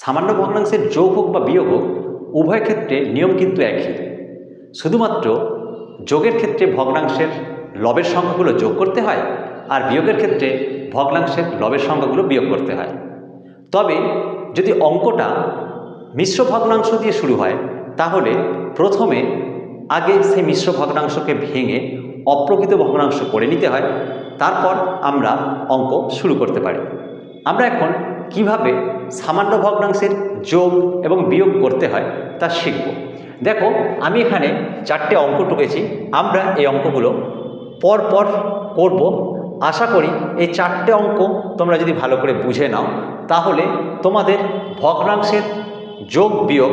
সামান্য ভগ্নাংশের যোগ হোক বা বিয়োগ হোক, উভয় ক্ষেত্রে নিয়ম কিন্তু একই। শুধুমাত্র যোগের ক্ষেত্রে ভগ্নাংশের লবের সংখ্যাগুলো যোগ করতে হয় আর বিয়োগের ক্ষেত্রে ভগ্নাংশের লবের সংখ্যাগুলো বিয়োগ করতে হয়। তবে যদি অঙ্কটা মিশ্র ভগ্নাংশ দিয়ে শুরু হয়, তাহলে প্রথমে আগে সেই মিশ্র ভগ্নাংশকে ভেঙে অপ্রকৃত ভগ্নাংশ করে নিতে হয়, তারপর আমরা অঙ্ক শুরু করতে পারি। আমরা এখন কীভাবে সামান্য ভগ্নাংশের যোগ এবং বিয়োগ করতে হয় তা শিখব। দেখো, আমি এখানে চারটে অঙ্ক টুকেছি, আমরা এই অঙ্কগুলো পর পর করব। আশা করি এই চারটে অঙ্ক তোমরা যদি ভালো করে বুঝে নাও, তাহলে তোমাদের ভগ্নাংশের যোগ বিয়োগ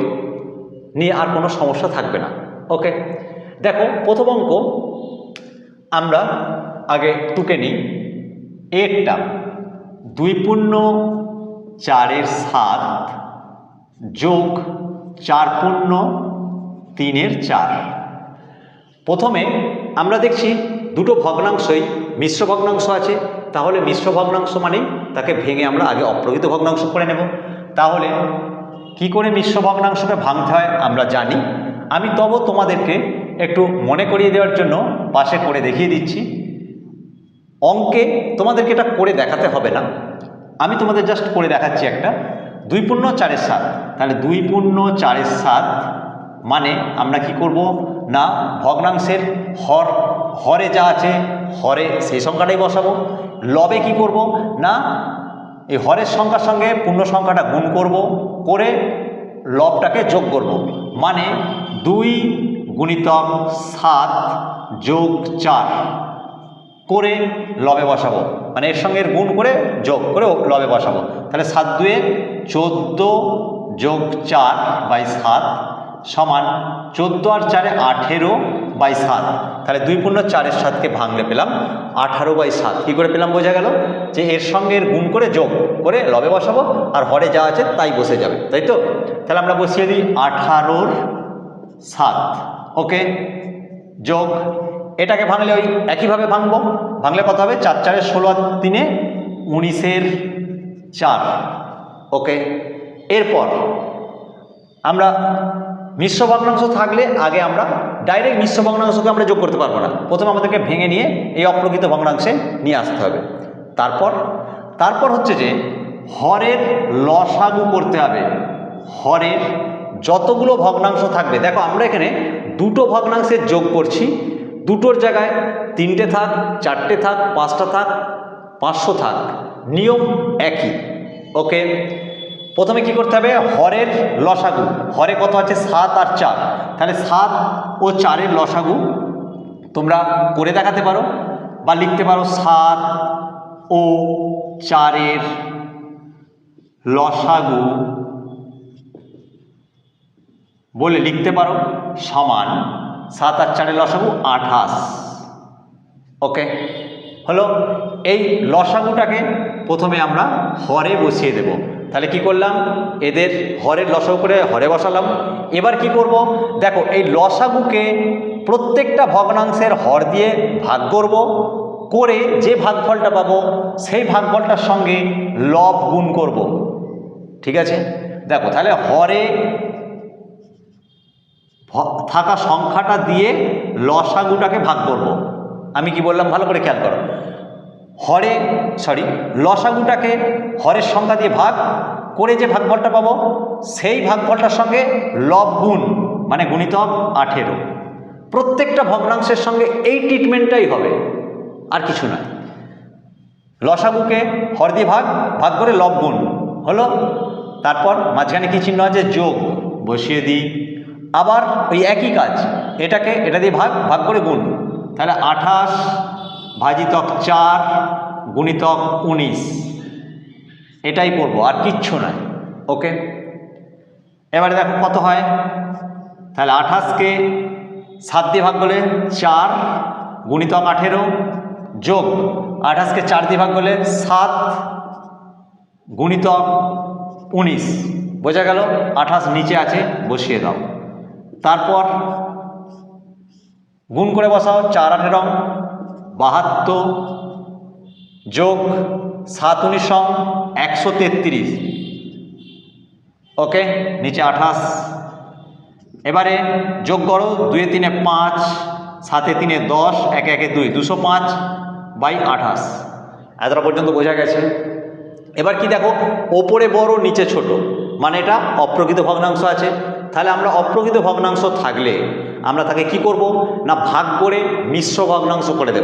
নিয়ে আর কোনো সমস্যা থাকবে না। ওকে? দেখো, প্রথম অঙ্ক আমরা আগে টুকে নিই। এরটা দুই পূর্ণ চারের সাত যোগ চার পূর্ণ তিনের চার। প্রথমে আমরা দেখছি দুটো ভগ্নাংশই মিশ্র ভগ্নাংশ আছে, তাহলে মিশ্র ভগ্নাংশ মানেই তাকে ভেঙে আমরা আগে অপ্রকৃত ভগ্নাংশ করে নেব। তাহলে কি করে মিশ্র ভগ্নাংশকে ভাঙতে হয় আমরা জানি। আমি তবু তোমাদেরকে একটু মনে করিয়ে দেওয়ার জন্য পাশে করে দেখিয়ে দিচ্ছি। অঙ্কে তোমাদেরকে এটা করে দেখাতে হবে না। আমি তোমাদের জাস্ট করে দেখাচ্ছি একটা। দুই পূর্ণ, চারের সাত। তাহলে দুই পূর্ণ, চারের সাত মানে আমরা কি করব? না, ভগ্নাংশের হর, হরে যা আছে, হরে সেই সংখ্যাটাই বসাবো। লবে কি করব? না, এই হরের সংখ্যার সঙ্গে পূর্ণ সংখ্যাটা গুণ করব, করে লবটাকে যোগ করব। মানে দুই গুণিতক সাত যোগ চার। করে লবে বসাবো। মানে এর সঙ্গে গুণ করে, যোগ করে লবে বসাবো। তাহলে সাত দুয়ে চোদ্দ যোগ চার বাই সাত সমান চোদ্দ আর চারে আঠেরো বাই সাত। তাহলে দুই পূর্ণ চারের সাতকে ভাঙলে পেলাম আঠারো বাই সাত। কী করে পেলাম বোঝা গেল? যে এর সঙ্গে এর গুণ করে, যোগ করে লবে বসাবো, আর হরে যা আছে তাই বসে যাবে। তাই তো? তাহলে আমরা বসিয়ে দিই আঠারোর সাত। ওকে? যোগ এটাকে ভাঙলে ওই একইভাবে ভাঙবো। ভাঙলে কত হবে? চার, চারের ষোলো আর তিনে উনিশের চার। ওকে? এরপর আমরা মিশ্র ভগ্নাংশ থাকলে আগে আমরা ডাইরেক্ট মিশ্র ভগ্নাংশকে আমরা যোগ করতে পারব না। প্রথমে আমাদেরকে ভেঙে নিয়ে এই অপ্রকৃত ভগ্নাংশে নিয়ে আসতে হবে। তারপর তারপর হচ্ছে যে হরের লসাগু করতে হবে। হরের যতগুলো ভগ্নাংশ থাকবে, দেখো আমরা এখানে দুটো ভগ্নাংশের যোগ করছি। দুটোর জায়গায় তিনটে থাক, চারটে থাক, পাঁচটা থাক, পাঁচশো থাক। নিয়ম একই। ওকে? প্রথমে কি করতে হবে? হরের লসাগু। হরে কত আছে? সাত আর চার। তাহলে সাত ও চারের লসাগু তোমরা করে দেখাতে পারো বা লিখতে পারো সাত ও চারের লসাগু বলে লিখতে পারো সমান সাত আর চারে লসাগু, আঠাশ। ওকে? হলো, এই লসাগুটাকে প্রথমে আমরা হরে বসিয়ে দেব। তাহলে কি করলাম? এদের হরের লসাগু করে হরে বসালাম। এবার কি করব? দেখো, এই লসাগুকে প্রত্যেকটা ভগ্নাংশের হর দিয়ে ভাগ করব। করে যে ভাগফলটা পাবো, সেই ভাগফলটার সঙ্গে লব গুণ করব। ঠিক আছে? দেখো, তাহলে হরে থাকা সংখ্যাটা দিয়ে লসাগুটাকে ভাগ করব। আমি কি বললাম? ভালো করে খেয়াল করো। হরে সরি লসাগুটাকে হরের সংখ্যা দিয়ে ভাগ করে যে ভাগফলটা পাবো, সেই ভাগফলটার সঙ্গে লব গুণ মানে গুণিতক আঠেরো। প্রত্যেকটা ভগ্নাংশের সঙ্গে এই ট্রিটমেন্টটাই হবে, আর কিছু নয় লসাগুকে হর দিয়ে ভাগ ভাগ করে লব গুণ, হলো? তারপর মাঝখানে কী চিহ্ন আছে? যোগ, বসিয়ে দিই। আবার ওই একই কাজ, এটাকে এটা দিয়ে ভাগ ভাগ করে গুণ। তাহলে আঠাশ ভাজিতক চার গুণিতক উনিশ। এটাই করব, আর কিচ্ছু নয়। ওকে? এবারে দেখো কত হয়? তাহলে আঠাশকে সাত দিয়ে ভাগ করলে চার গুণিতক আঠেরো যোগ আঠাশকে চার দিয়ে ভাগ করলে সাত গুণিতক উনিশ। বোঝা গেল? আঠাশ নিচে আছে, বসিয়ে দাও। তারপর গুণ করে বসাও, চার আঠেরো বাহাত্তর যোগ সাত উনিশ একশো তেত্রিশ। ওকে, নিচে আঠাশ। এবারে যোগ করো, দুয়ে তিনে পাঁচ, সাতে তিনে দশ, একে একে দুই, দুশো পাঁচ বাই আঠাশ। এতটা পর্যন্ত বোঝা গেছে। এবার কি দেখো, ওপরে বড়, নিচে ছোট। মানে এটা অপ্রকৃত ভগ্নাংশ আছে। তাহলে আমরা অপ্রকৃত ভগ্নাংশ থাকলে আমরা তাকে কি করব? না, ভাগ করে মিশ্র ভগ্নাংশ করে দেব।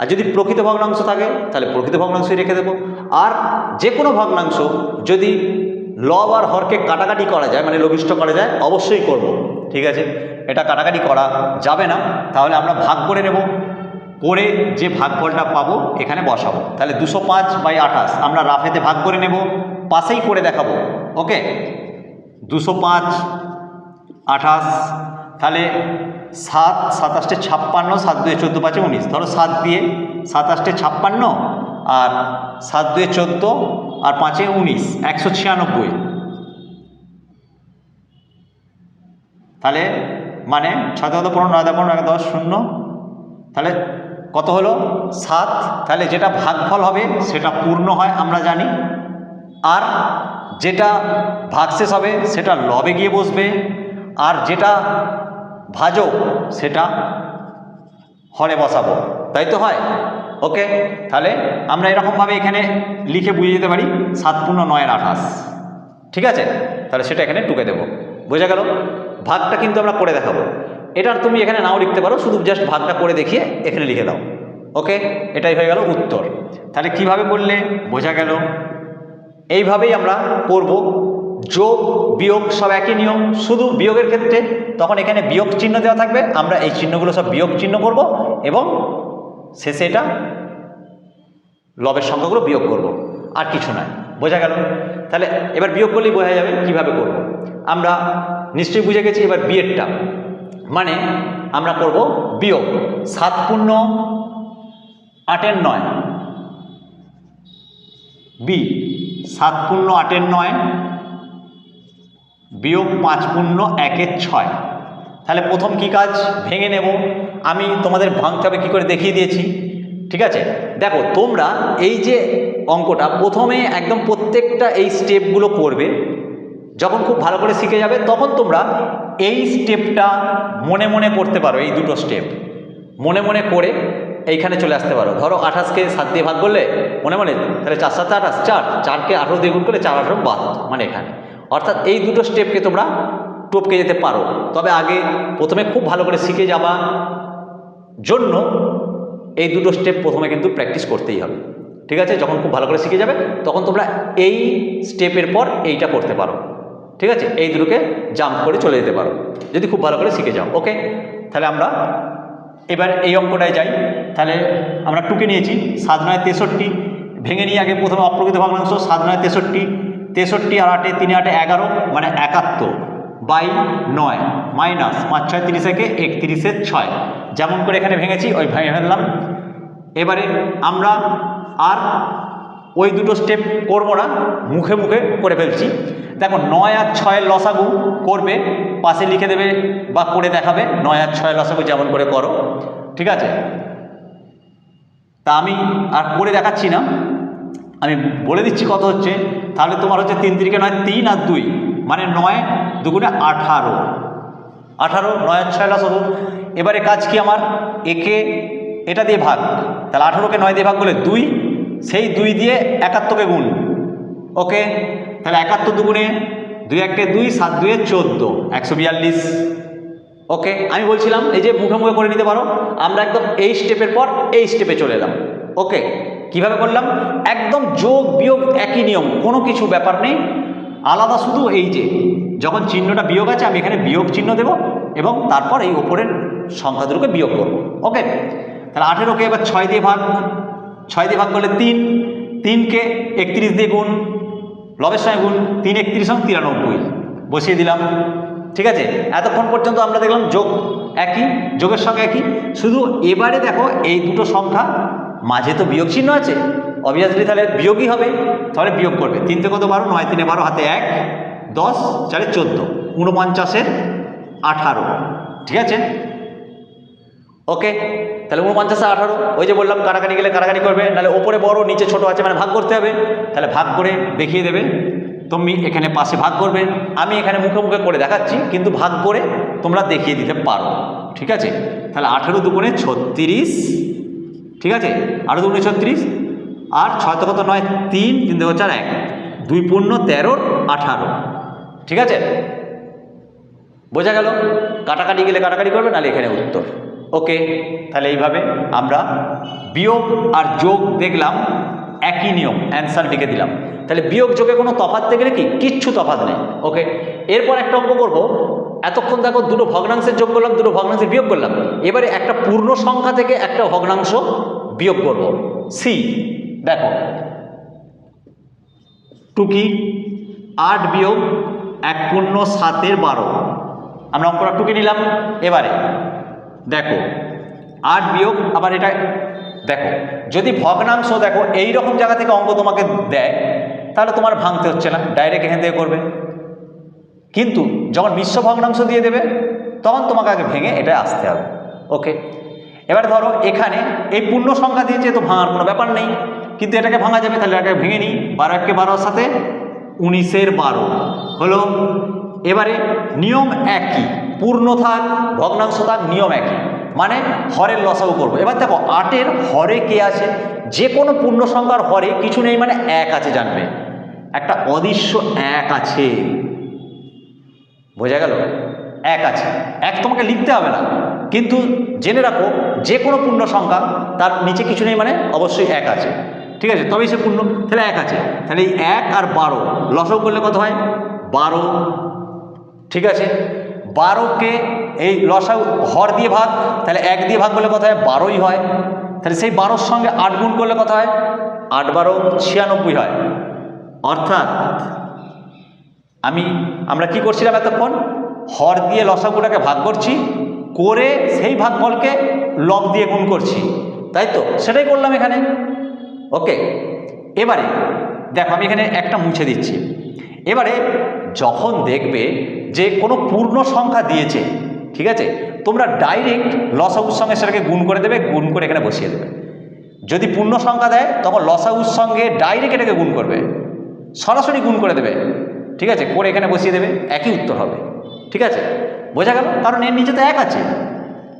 আর যদি প্রকৃত ভগ্নাংশ থাকে, তাহলে প্রকৃত ভগ্নাংশই রেখে দেবো। আর যে কোনো ভগ্নাংশ যদি লব আর হরকে কাটাকাটি করা যায় মানে লঘিষ্ঠ করা যায়, অবশ্যই করব। ঠিক আছে? এটা কাটাকাটি করা যাবে না। তাহলে আমরা ভাগ করে নেব। করে যে ভাগফলটা পাবো, এখানে বসাবো। তাহলে দুশো পাঁচ বাই আঠাশ আমরা রাফেতে ভাগ করে নেব। পাশেই করে দেখাবো। ওকে? দুশো পাঁচ, আঠাশ, তাহলে সাত, সাতাশটে ছাপ্পান্ন, সাত দুয়ে চোদ্দ পাঁচে উনিশ। ধরো সাত দিয়ে সাতাশটে ছাপ্পান্ন আর সাত দুয়ে চোদ্দ আর পাঁচে উনিশ, একশো ছিয়ানব্বই। তাহলে মানে ছয় কত পনেরো, নয় পনেরো, এক দশ শূন্য। তাহলে কত হলো? সাত। তাহলে যেটা ভাগফল হবে সেটা পূর্ণ হয়, আমরা জানি। আর যেটা ভাগশেষ হবে, সেটা লবে গিয়ে বসবে, আর যেটা ভাজক সেটা হরে বসাবো। তাই তো হয়? ওকে, তাহলে আমরা এরকমভাবে এখানে লিখে বুঝে দিতে পারি, সাত পূর্ণ নয়ের আঠাশ। ঠিক আছে? তাহলে সেটা এখানে টুকে দেবো। বোঝা গেল? ভাগটা কিন্তু আমরা করে দেখাবো। এটার তুমি এখানে নাও লিখতে পারো, শুধু জাস্ট ভাগটা করে দেখিয়ে এখানে লিখে দাও। ওকে? এটাই হয়ে গেল উত্তর। তাহলে কীভাবে করলে? বোঝা গেল। এইভাবেই আমরা করব যোগ, বিয়োগ সব একই নিয়ম। শুধু বিয়োগের ক্ষেত্রে তখন এখানে বিয়োগ চিহ্ন দেওয়া থাকবে। আমরা এই চিহ্নগুলো সব বিয়োগ চিহ্ন করব এবং শেষে এটা লবের সংখ্যাগুলো বিয়োগ করব। আর কিছু নয়। বোঝা গেল? তাহলে এবার বিয়োগ করলেই বোঝা যাবে কীভাবে করব। আমরা নিশ্চয়ই বুঝে গেছি এবার বিয়েরটা। মানে আমরা করব বিয়োগ। সাত পূর্ণ আটের নয়। বি। সাত পূর্ণ আটের নয়, বিয়োগ পাঁচ পূর্ণ একের ছয়। তাহলে প্রথম কি কাজ? ভেঙে নেব। আমি তোমাদের ভাঙতে হবে, কী করে দেখিয়ে দিয়েছি। ঠিক আছে? দেখো, তোমরা এই যে অঙ্কটা প্রথমে একদম প্রত্যেকটা এই স্টেপগুলো করবে। যখন খুব ভালো করে শিখে যাবে, তখন তোমরা এই স্টেপটা মনে মনে করতে পারো, এই দুটো স্টেপ মনে মনে করে এইখানে চলে আসতে পারো। ধরো আঠাশকে সাত দিয়ে ভাগ করলে মনে মনে, তাহলে চার সাত আঠাশ, চার, চারকে আঠেরো দিয়ে গুণ করলে চার, আঠেরো বাদ মানে এখানে। অর্থাৎ এই দুটো স্টেপকে তোমরা টপকে যেতে পারো। তবে আগে প্রথমে খুব ভালো করে শিখে যাবা জন্য এই দুটো স্টেপ প্রথমে কিন্তু প্র্যাকটিস করতেই হবে। ঠিক আছে? যখন খুব ভালো করে শিখে যাবে, তখন তোমরা এই স্টেপের পর এইটা করতে পারো। ঠিক আছে? এই দুটোকে জাম্প করে চলে যেতে পারো। যদি খুব ভালো করে শিখে যাও। ওকে? তাহলে আমরা এবার এই অঙ্কটায় যাই, তাহলে আমরা টুকে নিয়েছি সাত নয় তেষট্টি, ভেঙে নিয়ে আগে প্রথমে অপ্রকৃত ভগ্নাংশ সাত নয় তেষট্টি তেষট্টি আর আটে, তিন আটে এগারো মানে একাত্তর, বাই নয়, মাইনাস পাঁচ ছয় তিরিশ একে একত্রিশের ছয়, যেমন করে এখানে ভেঙেছি, ওই ভেঙে ফেললাম। এবারে আমরা আর ওই দুটো স্টেপ করব না, মুখে মুখে করে ফেলছি। দেখো, নয় আর ছয়ের লসাগু করবে, পাশে লিখে দেবে বা করে দেখাবে, নয় আর ছয়ের লসাগু যেমন করে করো, ঠিক আছে? তা আমি আর করে দেখাচ্ছি না। আমি বলে দিচ্ছি কত হচ্ছে, তাহলে তোমার হচ্ছে তিন তিরিকে নয়, তিন আর দুই মানে নয় দুগুণে আঠারো। আঠারো, নয় আর ছয় লসাগু। এবারে কাজ কি আমার? একে এটা দিয়ে ভাগ। তাহলে আঠারোকে নয় দিয়ে ভাগ করলে দুই সেই দুই দিয়ে একাত্তরকে গুণ। ওকে? তাহলে একাত্তর দুগুণে দুই একে দুই, সাত দুয়ে চোদ্দ, একশো বিয়াল্লিশ। ওকে? আমি বলছিলাম, এই যে মুখে মুখে করে নিতে পারো, আমরা একদম এই স্টেপের পর এই স্টেপে চলে এলাম। ওকে? কীভাবে করলাম? একদম যোগ, বিয়োগ একই নিয়ম, কোনো কিছু ব্যাপার নেই। আলাদা শুধু এই যে, যখন চিহ্নটা বিয়োগ আছে, আমি এখানে বিয়োগ চিহ্ন দেব এবং তারপর এই ওপরের সংখ্যা দুটোকে বিয়োগ করব। ওকে? তাহলে আঠেরোকে এবার ছয় দিয়ে ভাগ ছয় দিয়ে ভাগ করলে তিন, তিনকে একত্রিশ দিয়ে গুণ, লবের সঙ্গে গুণ তিন একত্রিশ সঙ্গে তিরানব্বই। বসিয়ে দিলাম, ঠিক আছে? এতক্ষণ পর্যন্ত আমরা দেখলাম যোগ একই, যোগের সঙ্গে একই। শুধু এবারে দেখো, এই দুটো সংখ্যা মাঝে তো বিয়োগ চিহ্ন আছে। অবভিয়াসলি তাহলে বিয়োগই হবে, তাহলে বিয়োগ করবে। তিন থেকে কত? বারো, নয়, তিনে বারো, হাতে এক, দশ, চারে চোদ্দ ঊনপঞ্চাশের আঠারো, ঠিক আছে? ওকে তাহলে উনপঞ্চাশে আঠারো, ওই যে বললাম কাটাকাটি গেলে কাটাকাটি করবে, নাহলে ওপরে বড়, নিচে ছোট আছে মানে ভাগ করতে হবে। তাহলে ভাগ করে দেখিয়ে দেবে, তুমি এখানে পাশে ভাগ করবে। আমি এখানে মুখে মুখে করে দেখাচ্ছি, কিন্তু ভাগ করে তোমরা দেখিয়ে দিতে পারো। ঠিক আছে? তাহলে আঠেরো দুগুণে ছত্রিশ, ঠিক আছে? আরও দুগুণে ছত্রিশ, আর ছয় কত? নয়, তিন তিন দেখো চার, এক। দুই পূর্ণ তেরোর আঠারো। ঠিক আছে? বোঝা গেল? কাটাকাটি গেলে কাটাকাটি করবে, নাহলে এখানে উত্তর। ওকে, তাহলে এইভাবে আমরা বিয়োগ আর যোগ দেখলাম, একই নিয়ম অ্যান্সার লিখে দিলাম। তাহলে বিয়োগ যোগে কোনো তফাৎ থেকে কি? কিচ্ছু তফাৎ নেই, ওকে? এরপর একটা অঙ্ক করব, এতক্ষণ দেখো দুটো ভগ্নাংশের যোগ করলাম, দুটো ভগ্নাংশের বিয়োগ করলাম। এবারে একটা পূর্ণ সংখ্যা থেকে একটা ভগ্নাংশ বিয়োগ করব সি দেখো টুকি আট বিয়োগ এক পূর্ণ সাতের বারো। আমরা অঙ্কটা টুকি নিলাম, এবারে দেখো। আট বিয়োগ, আবার এটা দেখো। যদি ভগ্নাংশ দেখো এই রকম জায়গা থেকে অঙ্ক তোমাকে দেয়, তাহলে তোমার ভাঙতে হচ্ছে না ডাইরেক্ট এখান থেকে করবে। কিন্তু যখন মিশ্র ভগ্নাংশ দিয়ে দেবে, তখন তোমাকে আগে ভেঙে এটা আসতে হবে। ওকে? এবার ধরো, এখানে এই পূর্ণ সংখ্যা দিয়েছে তো ভাঙার কোনো ব্যাপার নেই, কিন্তু এটাকে ভাঙা যাবে, তাহলে এটাকে ভেঙে নিই। বারো এককে বারোর সাথে উনিশের বারো হলো। এবারে নিয়ম একই। পূর্ণ থাক, ভগ্নাংশ থাক, নিয়ম একই। মানে হরের লসাগু করব। এবার দেখো, আটের হরে কে আছে? যে কোনো পূর্ণ সংখ্যার হরে কিছু নেই মানে এক আছে জানবে। একটা অদৃশ্য এক আছে। বোঝা গেল? এক আছে। এক তোমাকে লিখতে হবে না। কিন্তু জেনে রাখো, যে কোনো পূর্ণ সংখ্যা, তার নিচে কিছু নেই মানে অবশ্যই এক আছে। ঠিক আছে? তবেই সে পূর্ণ। তাহলে এক আছে। তাহলে এই এক আর বারো লসক করলে কত হয়? বারো। ঠিক আছে? বারোকে এই লসা হর দিয়ে ভাগ, তাহলে এক দিয়ে ভাগ করলে কথা হয়? বারোই হয়। তাহলে সেই বারোর সঙ্গে আট গুণ করলে কথা হয়? আট বারো ছিয়ানব্বই হয়। অর্থাৎ আমি, আমরা কি করছিলাম এতক্ষণ? হর দিয়ে লসাগুটাকে ভাগ করছি, করে সেই ভাগফলকে লব দিয়ে গুণ করছি। তাই তো? সেটাই করলাম এখানে। ওকে, এবারে দেখো আমি এখানে একটা মুছে দিচ্ছি। এবারে যখন দেখবে যে কোনো পূর্ণ সংখ্যা দিয়েছে, ঠিক আছে? তোমরা ডাইরেক্ট লসাগুর সঙ্গে সেটাকে গুণ করে দেবে, গুণ করে এখানে বসিয়ে দেবে। যদি পূর্ণ সংখ্যা দেয়, তখন লসাগুর সঙ্গে ডাইরেক্ট এটাকে গুণ করবে। সরাসরি গুণ করে দেবে, ঠিক আছে? করে এখানে বসিয়ে দেবে, একই উত্তর হবে। ঠিক আছে? বোঝা গেল? কারণ এর নিচে তো এক আছে।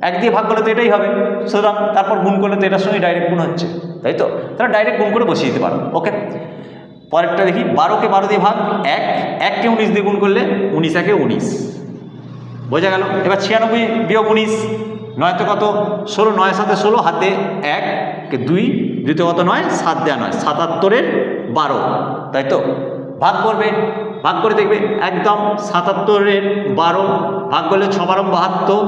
এক দিয়ে ভাগ করলে তো এটাই হবে। সুতরাং তারপর গুণ করলে তো এটার সঙ্গে ডাইরেক্ট গুণ হচ্ছে, তাই তো? তাহলে ডাইরেক্ট গুণ করে বসিয়ে দিতে পারো। ওকে পরেরটা দেখি, বারোকে বারো দিয়ে ভাগ, এক, এককে উনিশ দিয়ে গুণ করলে উনিশ, একে উনিশ। বোঝা গেল? এবার ছিয়ানব্বই বিয়োগ উনিশ নয় তো কত? ষোলো, নয় সাথে ষোলো, হাতে এক দুই, দ্বিতীয় কত? নয়, সাত দেওয়া নয়, সাতাত্তরের বারো। তাই তো? ভাগ করবে, ভাগ করে দেখবে একদম সাতাত্তরের বারো, ভাগ করলে ছ বারো বাহাত্তর,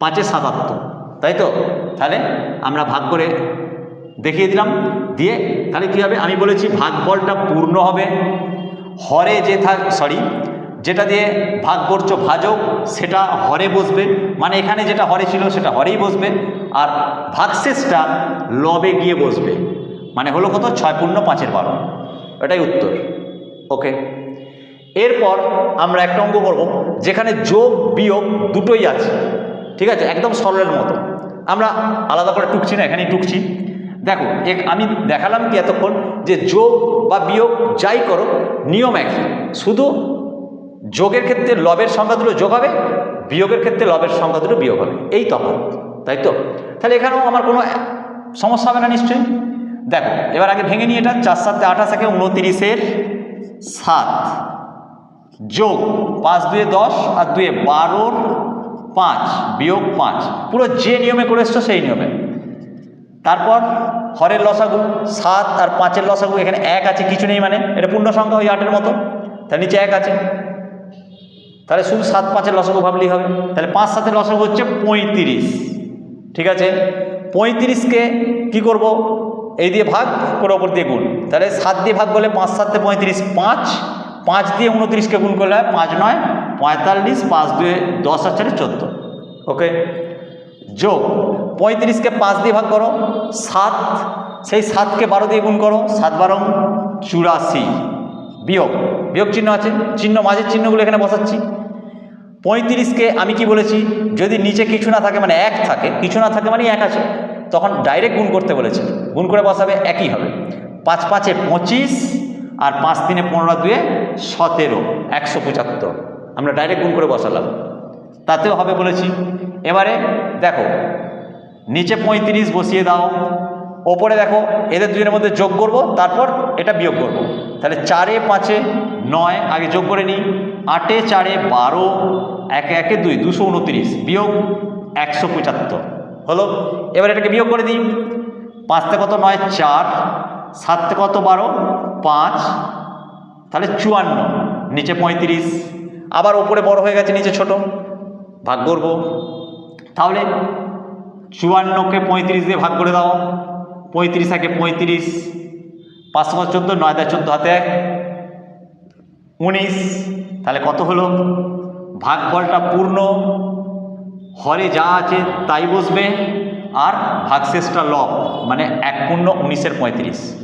পাঁচে সাতাত্তর। তাই তো? তাহলে আমরা ভাগ করে দেখিয়ে দিলাম। দিয়ে তাহলে কী হবে? আমি বলেছি ভাগফলটা পূর্ণ হবে। হরে যে থাক সরি যেটা দিয়ে ভাগ করছ ভাজক, সেটা হরে বসবে। মানে এখানে যেটা হরে ছিল, সেটা হরেই বসবে। আর ভাগশেষটা লবে গিয়ে বসবে। মানে হলো কত? ছয় পূর্ণ পাঁচের বারো। এটাই উত্তর। ওকে? এরপর আমরা একটা অঙ্ক করব, যেখানে যোগ, বিয়োগ দুটোই আছে। ঠিক আছে? একদম সরলের মতো। আমরা আলাদা করে টুকছি না, এখানেই টুকছি। দেখো, এক আমি দেখালাম কি এতক্ষণ যে যোগ বা বিয়োগ যাই করো, নিয়ম একই। শুধু যোগের ক্ষেত্রে লবের সংখ্যা দুটো যোগ হবে, বিয়োগের ক্ষেত্রে লবের সংখ্যা দুটো বিয়োগ হবে। এই তফাৎ, তাই তো? তাহলে এখানেও আমার কোনো সমস্যা হবে না নিশ্চয়ই? দেখো, এবার আগে ভেঙে নিয়ে এটা, চার সাতে আঠাশ একে উনতিরিশের সাত। যোগ পাঁচ দুয়ে দশ আর দুয়ে বারোর পাঁচ, বিয়োগ পাঁচ। পুরো যে নিয়মে করে এসছো সেই নিয়মে। তারপর হরের লসাগু, সাত আর পাঁচের লসাগু এখানে এক আছে, কিছু নেই মানে এটা পূর্ণ সংখ্যা ওই আটের মতো। তার নিচে এক আছে। তাহলে শুধু সাত, পাঁচের লসাগু ভাবলেই হবে। তাহলে পাঁচ, সাতের লসাগু হচ্ছে পঁয়ত্রিশ। ঠিক আছে? পঁয়ত্রিশকে কি করব? এই দিয়ে ভাগ করে ওপর দিয়ে গুণ। তাহলে সাত দিয়ে ভাগ করলে পাঁচ, সাতে পঁয়ত্রিশ, পাঁচ। পাঁচ দিয়ে উনত্রিশকে গুণ করলে হয় পাঁচ, নয়, পঁয়তাল্লিশ, পাঁচ দুয়ে দশ আর চারে চোদ্দ। ওকে? যোগ। পঁয়ত্রিশকে পাঁচ দিয়ে ভাগ করো, সাত, সেই সাতকে বারো দিয়ে গুণ করো, সাত বারো চুরাশি। বিয়োগ বিয়োগ চিহ্ন আছে, চিহ্ন মাঝের চিহ্নগুলো এখানে বসাচ্ছি। পঁয়ত্রিশকে আমি কি বলেছি? যদি নিচে কিছু না থাকে মানে এক থাকে, কিছু না থাকে মানে এক আছে, তখন ডাইরেক্ট গুণ করতে বলেছি। গুণ করে বসাবে, একই হবে। পাঁচ পাঁচে পঁচিশ আর পাঁচ তিনে পনেরো দুয়ে সতেরো, একশো পঁচাত্তর। আমরা ডাইরেক্ট গুণ করে বসালাম। তাতেও হবে বলেছি। এবারে দেখো নিচে পঁয়ত্রিশ বসিয়ে দাও, ওপরে দেখো, এদের দুজনের মধ্যে যোগ করব, তারপর এটা বিয়োগ করব। তাহলে চারে, পাঁচে, নয়, আগে যোগ করে নিই, আটে, চারে, বারো, একে একে দুই, দুশো উনত্রিশ, বিয়োগ একশো পঁচাত্তর। হলো? এবার এটাকে বিয়োগ করে দিই, পাঁচতে কত? নয়, চার, সাততে কত? বারো, পাঁচ, তাহলে চুয়ান্ন, নিচে পঁয়ত্রিশ, আবার ওপরে বড় হয়ে গেছে, নিচে ছোট, ভাগ করব। তাহলে চুয়ান্নকে পঁয়ত্রিশ দিয়ে ভাগ করে দাও। পঁয়ত্রিশ একে পঁয়ত্রিশ পাঁচশো চোদ্দ, নয় চোদ্দ হাতে এক। উনিশ, তাহলে কত হলো? ভাগফলটা পূর্ণ। হরে যা আছে তাই বসবে। আর ভাগশেষটা লব মানে এক পূর্ণ উনিশের পঁয়ত্রিশ।